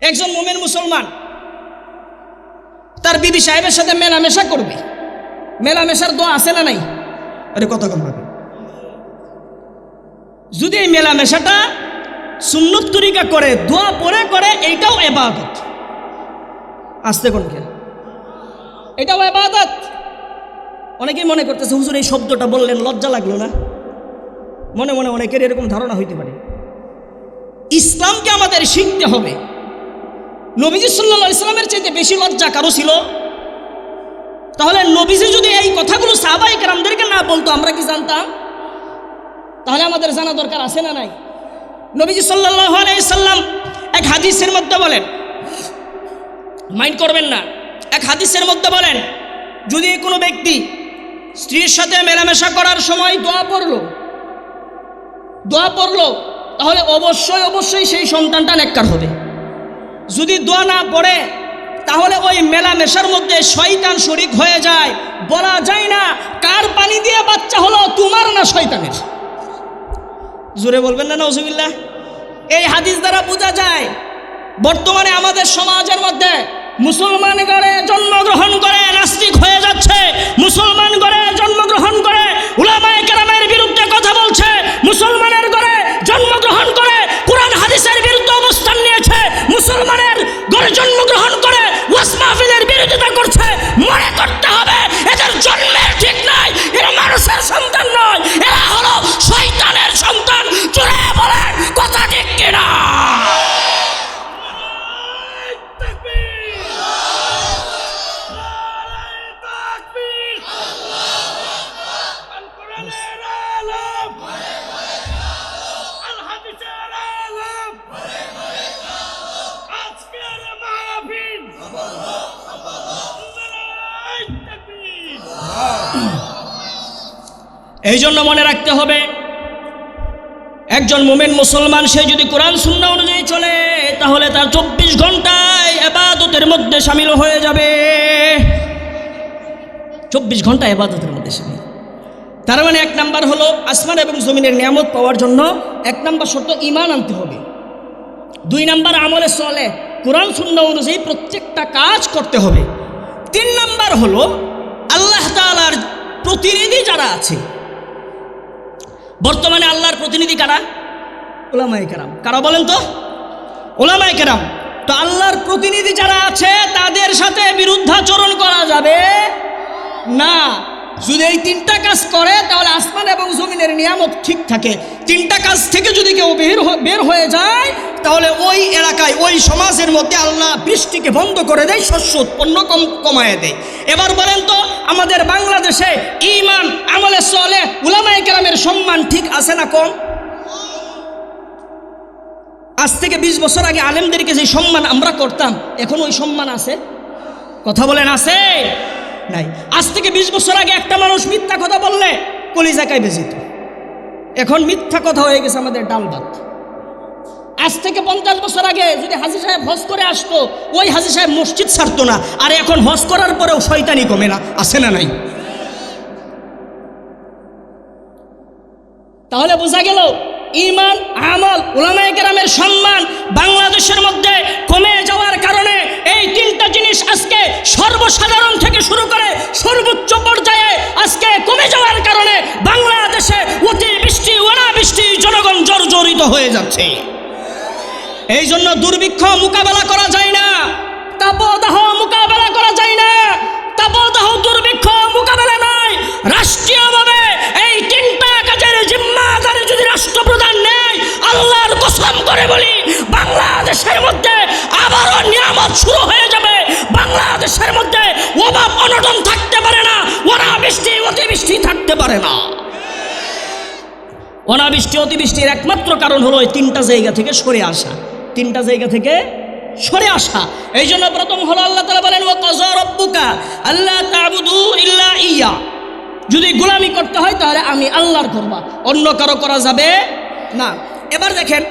একজন মোমেন মুসলমান, তার বিবি সাহেবের সাথে মেলামেশা করবে। মেলামেশার দোয়া আছে না নাই? আরে কত কম যদি এই মেলামেশাটা সুন্নত তরিকা করে, দোয়া পরে করে এইটাও এবাদত। আসতে কোন? এটাও এবাদত। অনেকেই মনে করতেছে, হুজুর, এই শব্দটা বললেন, লজ্জা লাগল না? মনে মনে অনেকের এরকম ধারণা হইতে পারে। ইসলামকে আমাদের শিখতে হবে। নবীজি সাল্লা ইসলামের চাইতে বেশি লজ্জা কারও ছিল? তাহলে নবীজি যদি এই কথাগুলো সাহাবাই কেরামদেরকে না বলতো, আমরা কি জানতাম? তাহলে আমাদের জানা দরকার আছে না নাই? নবীজি সাল্লাহ সাল্লাম এক হাদিসের মধ্যে বলেন, মাইন্ড করবেন না, এক হাদিসের মধ্যে বলেন, যদি কোনো ব্যক্তি স্ত্রীর সাথে মেলামেশা করার সময় দোয়া পড়ল দোয়া পড়ল, তাহলে অবশ্যই অবশ্যই সেই সন্তানটা নেককার হবে। যদি দোয়া না পড়ে, তাহলে ওই মেলামেশার মধ্যে শয়তান শরিক হয়ে যায়। বলা যায় না, কার পানি দিয়ে বাচ্চা হলো, তোমার না শয়তানের? জোরে বলবেন না নজুবিল্লা এই হাদিস দ্বারা বোঝা যায়, বর্তমানে আমাদের সমাজের মধ্যে মুসলমান গড়ে জন্মগ্রহণ করে এই জন্য মনে রাখতে হবে, একজন মোমেন মুসলমান, সে যদি কোরআন শূন্য অনুযায়ী চলে, তাহলে তার চব্বিশ ঘন্টায় এবাদতের মধ্যে সামিল হয়ে যাবে। চব্বিশ ঘণ্টা এবাদতের মধ্যে সামিল। তার মানে এক নাম্বার হলো আসমান এবং জমিনের নিয়ামত পাওয়ার জন্য এক নাম্বার শর্ত ইমান আনতে হবে। দুই নাম্বার আমলে চলে কোরআন শূন্য অনুযায়ী প্রত্যেকটা কাজ করতে হবে। তিন নাম্বার হলো আল্লাহ তালার প্রতিনিধি যারা আছে, বর্তমানে আল্লাহর প্রতিনিধি কারা? ওলামাই কেরাম। কারা বলেন তো? ওলামাই কেরাম। তো আল্লাহর প্রতিনিধি যারা আছে, তাদের সাথে বিরুদ্ধাচরণ করা যাবে না। যদি এই তিনটা কাজ করে, তাহলে আসমান এবং জমিনের নিয়ামত ঠিক থাকে। তিনটা কাজ থেকে যদি কেউ বের বের হয়ে যায়, তাহলে ওই এলাকায়, ওই সমাজের মধ্যে আল্লাহ বৃষ্টিকে বন্ধ করে দেয়, শস্য উৎপন্ন কম, কমায় দেয়। এবার বলেন তো, আমাদের বাংলাদেশে ইমান আমলে চলে উলামায়ে কেরামের সম্মান ঠিক আছে না কম? আজ থেকে বিশ বছর আগে আলেমদেরকে যে সম্মান আমরা করতাম, এখন ওই সম্মান আছে? কথা বলেন, আছে? নাই। আজ থেকে বিশ বছর আগে একটা মানুষ মিথ্যা কথা বললে কলিজাকায় বেজিত এখন মিথ্যা কথা হয়ে গেছে আমাদের ডাল ভাত আজ থেকে পঞ্চাশ বছর আগে যদি হাজি সাহেব হজ করে আসতো, ওই হাজি সাহেব মসজিদ ছাড়তো না। আর এখন হজ করার পরেও শয়তানি কমে না। আছে না নাই? তাহলে বোঝা গেল ইমান আমল ওলামায়ে কেরামের সম্মান বাংলাদেশের মধ্যে কমে যাওয়ার কারণে এই তিনটা জিনিস আজকে সর্বসাধারণ থেকে শুরু করে সর্বোচ্চ পর্যায়ে আজকে কমে যাওয়ার কারণে বাংলাদেশে অতি বৃষ্টি, অনাবৃষ্টি জনগণ জর্জরিত হয়ে যাচ্ছে। এই জন্য দুর্ভিক্ষ মোকাবেলা করা যায় না, তাপদাহ মোকাবেলা করা যায় না, তাপদাহ দুর্ভিক্ষ মোকাবেলা নয়, রাষ্ট্রীয়ভাবে বাংলাদেশের মধ্যে আবারও নিয়ামত শুরু হয়ে যাবে। বাংলাদেশের মধ্যে অভাব অনটন থাকতে পারে না, অনাবৃষ্টি অতিবৃষ্টি থাকতে পারে না। অনাবৃষ্টি অতিবৃষ্টির একমাত্র কারণ হলো এই তিনটা জায়গা থেকে সরে আসা। তিনটা জায়গা থেকে সরে আসা। এই জন্য প্রথম হলো আল্লাহ তালা বলেন ও কজ রব্বুকা আল্লাহ তাবুদু ইল্লা ইয়া। যদি গোলামি করতে হয় তাহলে আমি আল্লাহর করবা অন্য কারও করা যাবে না। এবার দেখেন